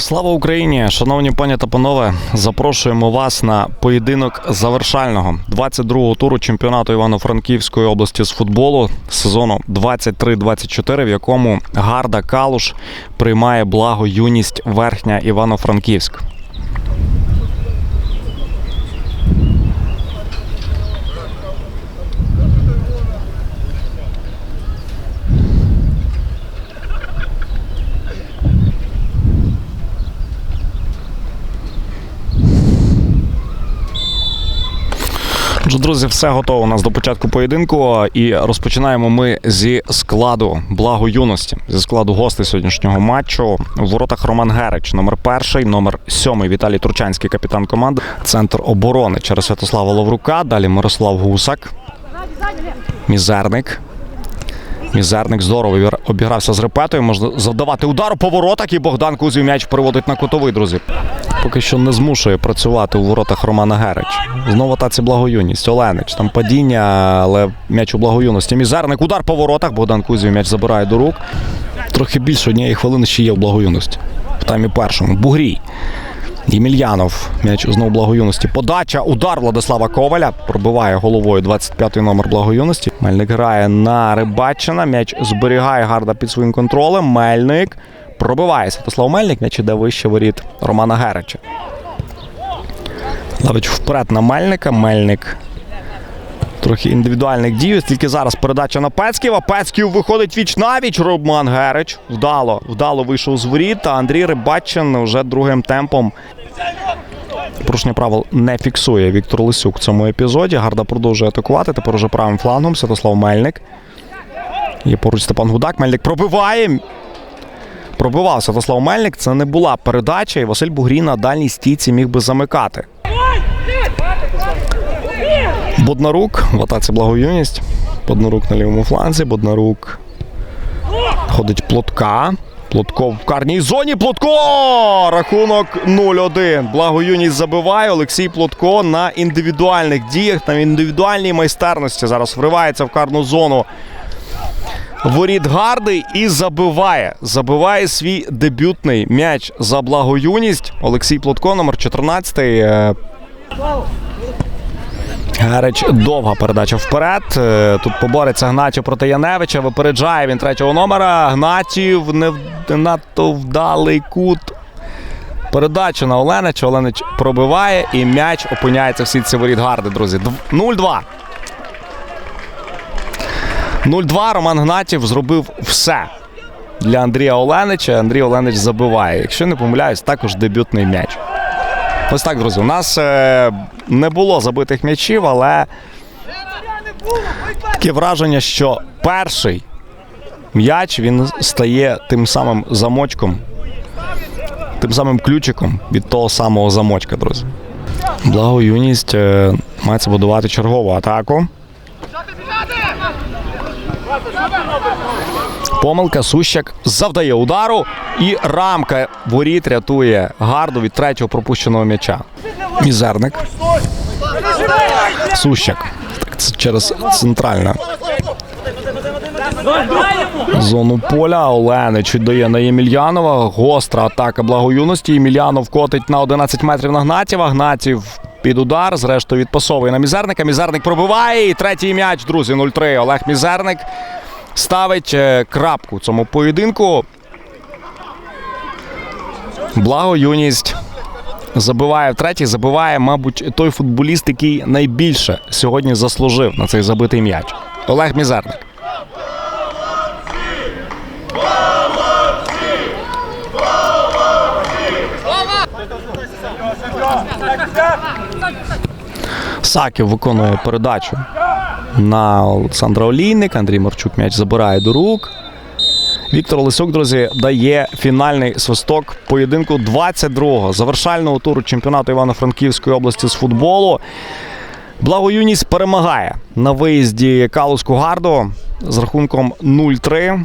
Слава Україні! Шановні пані та панове, запрошуємо вас на поєдинок завершального 22-го туру чемпіонату Івано-Франківської області з футболу сезону 23-24, в якому Гарда Калуш приймає благо юність Верхня Івано-Франківськ. Отже, друзі, все готово у нас до початку поєдинку. І розпочинаємо ми зі складу благо юності, зі складу гостей сьогоднішнього матчу. У воротах Роман Герич, номер перший, номер сьомий Віталій Турчанський, капітан команди. Центр оборони через Святослава Лаврука. Далі Мирослав Гусак. Мізерник. Мізерник здорово обігрався з репетою. Можна завдавати удар по воротах. І Богдан Кузів м'яч переводить на кутовий, друзі. Поки що не змушує працювати у воротах Романа Герич. Знову таці благоюність. Оленич. Там падіння, але м'яч у благоюності. Мізерник. Удар по воротах. Богдан Кузів м'яч забирає до рук. Трохи більше однієї хвилини ще є в благоюності. В таймі першому. Бугрій. Ємельянов. М'яч знову благоюності. Подача. Удар Владислава Коваля. Пробиває головою 25-й номер благоюності. Мельник грає на Рибачина. М'яч зберігає гарда під своїм контролем. Мельник. Пробиває Святослав Мельник. М'яч іде вище воріт Романа Герича. Лавич вперед на Мельника. Мельник. Трохи індивідуальних дій. Тільки зараз передача на Пецьківа. Пецьків виходить віч навіч. Роман Герич. Вдало, вдало вийшов з воріт. А Андрій Рибачин вже другим темпом. Порушення правил не фіксує Віктор Лисюк в цьому епізоді. Гарда продовжує атакувати. Тепер уже правим флангом. Святослав Мельник. Є поруч Степан Гудак. Мельник пробиває. Пробивав Святослав Мельник. Це не була передача, і Василь Бугрій на дальній стійці міг би замикати. Боднарук в атаці благоюність. Боднарук на лівому фланзі. Боднарук ходить плотка. Плотко в карній зоні. Плотко! Рахунок 0-1. Благоюність забиває. Олексій Плотко на індивідуальних діях, на індивідуальній майстерності. Зараз вривається в карну зону. Воріт Гарди і забиває. Забиває свій дебютний м'яч за благоюність. Олексій Плотко, номер 14. Герич довга передача вперед. Е, Тут побореться Гнатів проти Яневича. Випереджає він третього номера. Гнатів не, надто вдалий кут. Передача на Оленича. Оленич пробиває і м'яч опиняється в сітці воріт Гарди, друзі. Дв- 0-2. 0-2. Роман Гнатів зробив все для Андрія Оленича. Андрій Оленич забиває. Якщо не помиляюсь, також дебютний м'яч. Ось так, друзі. У нас е, не було забитих м'ячів, але таке враження, що перший м'яч він стає тим самим замочком, тим самим ключиком від того самого замочка, друзі. Благо юність е, мається будувати чергову атаку. Помилка Сущак завдає удару, і рамка воріт рятує гарду від третього пропущеного м'яча. Мізерник. Сущак. Так, це через центральну зону поля. Оленич віддає на Ємельянова. Гостра атака благоюності. Ємельянов котить на 11 метрів на Гнатєва. Гнатів під удар. Зрештою відпасовує на Мізерника. Мізерник пробиває. І третій м'яч, друзі, 0-3. Олег Мізерник ставить е, крапку цьому поєдинку. Благо юність забиває втретє, забиває, мабуть, той футболіст, який найбільше сьогодні заслужив на цей забитий м'яч. Олег Мізерник. Саків виконує передачу на Олександра Олійника. Андрій Марчук м'яч забирає до рук. Віктор Лисюк, друзі, дає фінальний свисток поєдинку 22-го завершального туру чемпіонату Івано-Франківської області з футболу. Благоюність перемагає на виїзді Калузьку гарду з рахунком 0-3.